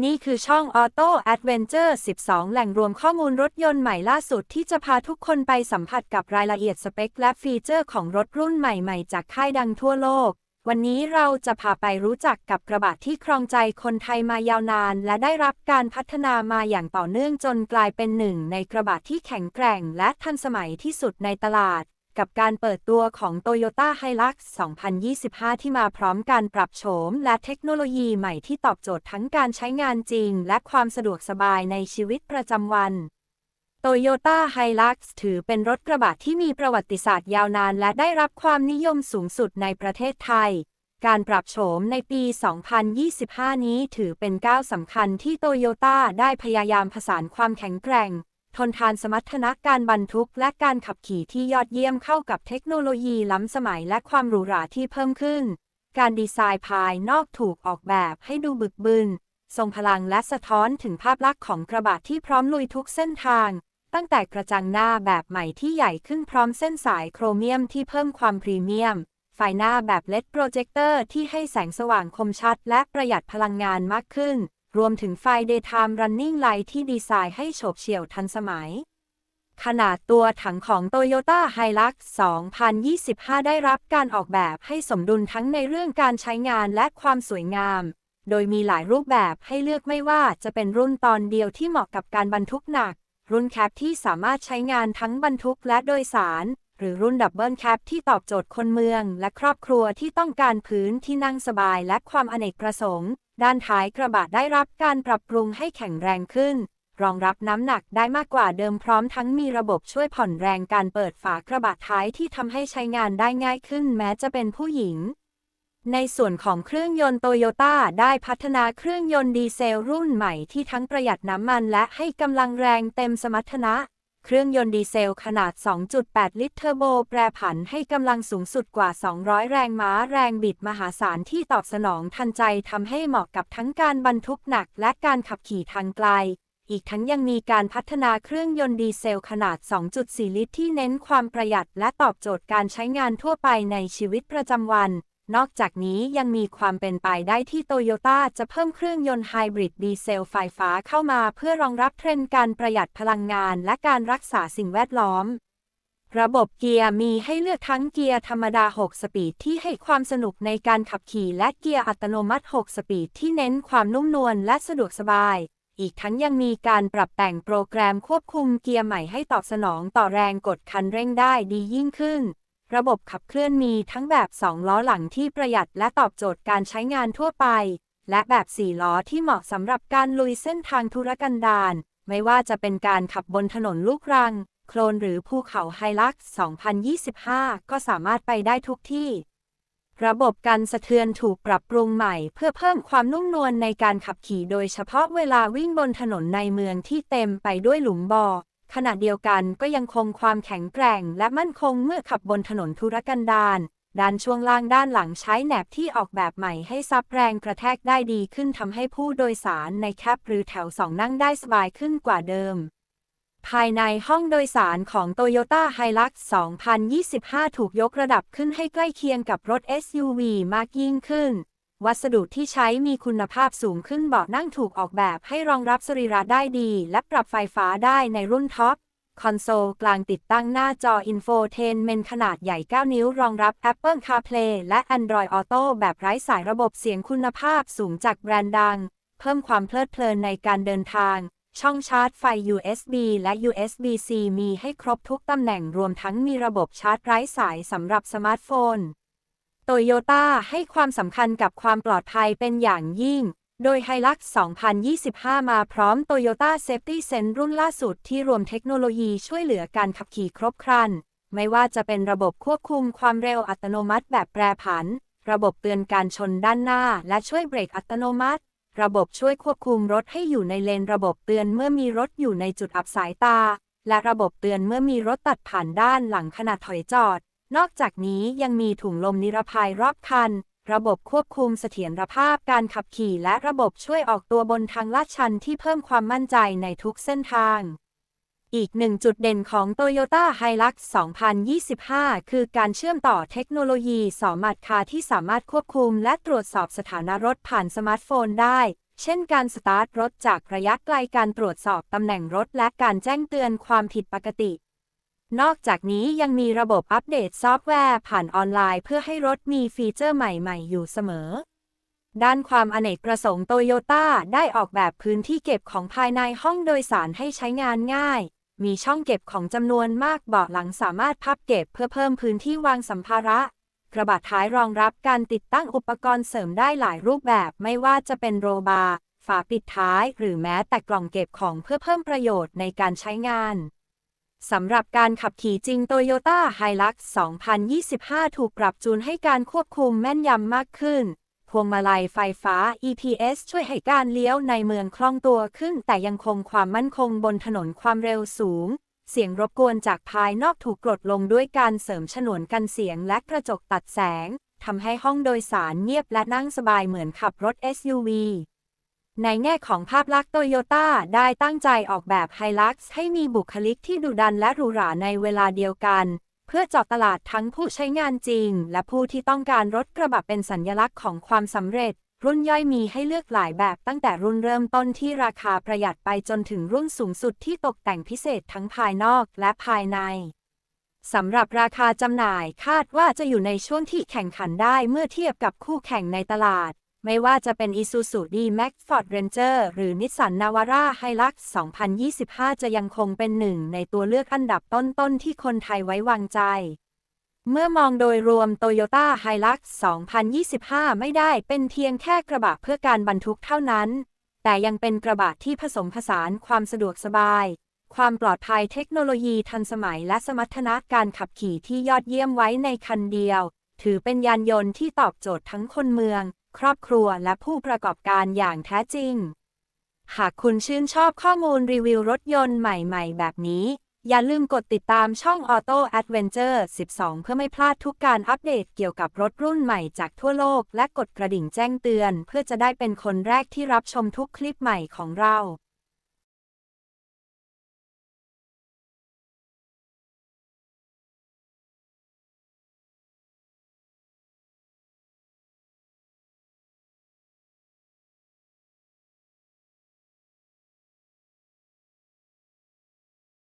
นี่คือช่อง Auto Adventure 12 แหล่งรวมข้อมูลรถยนต์ใหม่ล่าสุดที่จะพาทุกคนไปสัมผัสกับรายละเอียดสเปคและฟีเจอร์ของรถรุ่นใหม่ๆ จากค่ายดังทั่วโลก วันนี้เราจะพาไปรู้จักกับกระบะที่ครองใจคนไทยมายาวนาน และได้รับการพัฒนามาอย่างต่อเนื่องจนกลายเป็นหนึ่งในกระบะที่แข็งแกร่งและทันสมัยที่สุดในตลาด กับการเปิดตัวของ Toyota Hilux 2025 ที่มาพร้อมการปรับโฉมและเทคโนโลยีใหม่ที่ตอบโจทย์ทั้งการใช้งานจริง และความสะดวกสบายในชีวิตประจำวัน Toyota Hilux ถือเป็นรถกระบะที่มีประวัติศาสตร์ยาวนาน และได้รับความนิยมสูงสุดในประเทศไทย การปรับโฉมในปี 2025 นี้ถือเป็นก้าวสำคัญที่โตโยต้าได้พยายามผสานความแข็งแกร่ง ทนทานสมรรถนะการบรรทุก และการขับขี่ที่ยอดเยี่ยมเข้ากับเทคโนโลยีล้ำสมัยและความหรูหราที่เพิ่มขึ้น การดีไซน์ภายนอกถูกออกแบบให้ดูบึกบึนทรงพลังและสะท้อนถึงภาพลักษณ์ของกระบะที่พร้อมลุยทุกเส้นทาง ตั้งแต่กระจังหน้าแบบใหม่ที่ใหญ่ขึ้นพร้อมเส้นสายโครเมียมที่เพิ่มความพรีเมียม ไฟหน้าแบบเลดโปรเจคเตอร์ที่ให้แสงสว่างคมชัด และประหยัดพลังงานมากขึ้น รวมถึงไฟ Daytime Running Light ที่ดีไซน์ให้โฉบเฉี่ยวทันสมัย ขนาดตัวถังของ Toyota Hilux 2025 ได้รับการออกแบบให้สมดุลทั้งในเรื่องการใช้งานและความสวยงาม โดยมีหลายรูปแบบให้เลือกไม่ว่าจะเป็นรุ่นตอนเดียวที่เหมาะกับการบรรทุกหนัก รุ่นแคปที่สามารถใช้งานทั้งบรรทุกและโดยสาร หรือรุ่นดับเบิลแคปที่ตอบโจทย์คนเมือง และครอบครัวที่ต้องการพื้นที่นั่งสบายและความอเนกประสงค์ ด้านท้ายกระบะได้รับการปรับปรุงให้แข็งแรงขึ้น รองรับน้ำหนักได้มากกว่าเดิมพร้อมทั้งมีระบบช่วยผ่อนแรงการเปิดฝากระบะท้ายที่ทำให้ใช้งานได้ง่ายขึ้นแม้จะเป็นผู้หญิง ในส่วนของเครื่องยนต์โตโยต้าได้พัฒนาเครื่องยนต์ดีเซลรุ่นใหม่ที่ทั้งประหยัดน้ำมันและให้กำลังแรงเต็มสมรรถนะ เครื่องยนต์ดีเซลขนาด 2.8 ลิตรเทอร์โบแปรผันให้กำลังสูงสุดกว่า 200 แรงม้าแรงบิดมหาศาลที่ตอบสนองทันใจทำให้เหมาะกับทั้งการบรรทุกหนักและการขับขี่ทางไกล อีกทั้งยังมีการพัฒนาเครื่องยนต์ดีเซลขนาด 2.4 ลิตรที่เน้นความประหยัดและตอบโจทย์การใช้งานทั่วไปในชีวิตประจำวัน นอกจากนี้ยังมีความเป็นไปได้ที่โตโยต้าจะเพิ่มเครื่องยนต์ไฮบริดดีเซลไฟฟ้าเข้ามาเพื่อรองรับเทรนด์การประหยัดพลังงานและการรักษาสิ่งแวดล้อม ระบบเกียร์มีให้เลือกทั้งเกียร์ธรรมดา 6 สปีดที่ให้ความสนุกในการขับขี่และเกียร์อัตโนมัติ 6 สปีดที่เน้นความนุ่มนวลและสะดวกสบาย อีกทั้งยังมีการปรับแต่งโปรแกรมควบคุมเกียร์ใหม่ให้ตอบสนองต่อแรงกดคันเร่งได้ดียิ่งขึ้น ระบบขับเคลื่อนมีทั้งแบบ 2 ล้อหลังที่ประหยัดและตอบโจทย์การใช้งานทั่วไป และแบบ 4 ล้อที่เหมาะสำหรับการลุยเส้นทางธุรกันดาร ไม่ว่าจะเป็นการขับบนถนนลูกรัง โคลนหรือภูเขาไฮลักซ์2025 ก็สามารถไปได้ทุกที่ ระบบกันสะเทือนถูกปรับปรุงใหม่ เพื่อเพิ่มความนุ่มนวลในการขับขี่โดยเฉพาะเวลาวิ่งบนถนนในเมืองที่เต็มไปด้วยหลุมบ่อ ขณะเดียวกันก็ยังคงความแข็งแกร่ง และมั่นคงเมื่อขับบนถนนธุรกันดารด้านช่วงล่างด้านหลังใช้แหนบที่ออกแบบใหม่ให้ซับแรงกระแทกได้ดีขึ้นทำให้ผู้โดยสารในแคปหรือแถวสองนั่งได้สบายขึ้นกว่าเดิม ภายในห้องโดยสารของ Toyota Hilux 2025 ถูกยกระดับขึ้นให้ใกล้เคียงกับรถ SUV มากยิ่งขึ้น วัสดุที่ใช้มีคุณภาพสูงขึ้นเบาะนั่งถูกออกแบบให้รองรับสรีระได้ดี และปรับไฟฟ้าได้ในรุ่นท็อป คอนโซลกลางติดตั้งหน้าจอ Infotainment ขนาดใหญ่ 9 นิ้ว รองรับ Apple CarPlay และ Android Auto แบบไร้สายระบบเสียงคุณภาพสูงจากแบรนด์ดัง เพิ่มความเพลิดเพลินในการเดินทาง ช่องชาร์จไฟ USB และ USB-C มีให้ครบทุกตำแหน่งรวมทั้งมีระบบชาร์จไร้สายสำหรับสมาร์ทโฟน โตโยต้าให้ความสำคัญกับความปลอดภัยเป็นอย่างยิ่ง โดย Hilux 2025 มาพร้อม Toyota Safety Sense รุ่นล่าสุดที่รวมเทคโนโลยีช่วยเหลือการขับขี่ครบครัน ไม่ว่าจะเป็นระบบควบคุมความเร็วอัตโนมัติแบบแปรผัน ระบบเตือนการชนด้านหน้า และช่วยเบรกอัตโนมัติ ระบบช่วยควบคุมรถให้อยู่ในเลนระบบเตือนเมื่อมีรถอยู่ในจุดอับสายตา และระบบเตือนเมื่อมีรถตัดผ่านด้านหลังขณะถอยจอด นอกจากนี้ยังมีถุงลมนิรภัยรอบคัน ระบบควบคุมเสถียรภาพการขับขี่และระบบช่วยออกตัวบนทางลาดชันที่เพิ่มความมั่นใจในทุกเส้นทาง อีกหนึ่งจุดเด่นของ Toyota Hilux 2025 คือการเชื่อมต่อเทคโนโลยีสอมัดคาที่สามารถควบคุมและตรวจสอบสถานะรถผ่านสมาร์ทโฟนได้เช่นการสตาร์ทรถจากระยะไกลการตรวจสอบตำแหน่งรถและการแจ้งเตือนความผิดปกติ นอกจากนี้ยังมีระบบอัปเดตซอฟต์แวร์ผ่านออนไลน์เพื่อให้รถมีฟีเจอร์ใหม่ๆ อยู่เสมอ ด้านความอเนกประสงค์โตโยต้าได้ออกแบบพื้นที่เก็บของภายในห้องโดยสารให้ใช้งานง่าย มีช่องเก็บของจำนวนมากเบาะหลังสามารถพับเก็บเพื่อเพิ่มพื้นที่วางสัมภาระ กระบะท้ายรองรับการติดตั้งอุปกรณ์เสริมได้หลายรูปแบบไม่ว่าจะเป็นโรบาร์ฝาปิดท้าย หรือแม้แต่กล่องเก็บของเพื่อเพิ่มประโยชน์ในการใช้งาน สำหรับการขับขี่จริง Toyota Hilux 2025 ถูกปรับจูนให้การควบคุมแม่นยำมากขึ้น พวงมาลัยไฟฟ้า EPS ช่วยให้การเลี้ยวในเมืองคล่องตัวขึ้น แต่ยังคงความมั่นคงบนถนนความเร็วสูง เสียงรบกวนจากภายนอกถูกกดลงด้วยการเสริมฉนวนกันเสียงและกระจกตัดแสงทำให้ห้องโดยสารเงียบและนั่งสบายเหมือนขับรถ SUV ในแง่ของภาพลักษณ์โตโยต้าได้ตั้งใจออกแบบไฮลักซ์ให้มีบุคลิกที่ดุดันและหรูหราในเวลาเดียวกัน เพื่อเจาะตลาดทั้งผู้ใช้งานจริง และผู้ที่ต้องการรถกระบะเป็นสัญลักษณ์ของความสำเร็จ รุ่นย่อยมีให้เลือกหลายแบบตั้งแต่รุ่นเริ่มต้นที่ราคาประหยัดไปจนถึงรุ่นสูงสุดที่ตกแต่งพิเศษทั้งภายนอกและภายในสำหรับราคาจำหน่ายคาดว่าจะอยู่ในช่วงที่แข่งขันได้เมื่อเทียบกับคู่แข่งในตลาด ไม่ว่าจะเป็น Isuzu D-Max Ford Ranger หรือ Nissan Navara Hilux 2025 จะยังคงเป็นหนึ่งในตัวเลือกอันดับต้นๆ ที่คนไทยไว้วางใจ เมื่อมองโดยรวม Toyota Hilux 2025 ไม่ได้เป็นเพียงแค่กระบะเพื่อการบรรทุกเท่านั้น แต่ยังเป็นกระบะที่ผสมผสานความสะดวกสบาย ความปลอดภัยเทคโนโลยีทันสมัยและสมรรถนะการขับขี่ที่ยอดเยี่ยมไว้ในคันเดียว ถือเป็นยานยนต์ที่ตอบโจทย์ทั้งคนเมือง ครอบครัวและผู้ประกอบการอย่างแท้จริง หากคุณชื่นชอบข้อมูลรีวิวรถยนต์ใหม่ๆ แบบนี้ อย่าลืมกดติดตามช่อง Auto Adventure 12 เพื่อไม่พลาดทุกการอัปเดตเกี่ยวกับรถรุ่นใหม่จากทั่วโลก และกดกระดิ่งแจ้งเตือน เพื่อจะได้เป็นคนแรกที่รับชมทุกคลิปใหม่ของเรา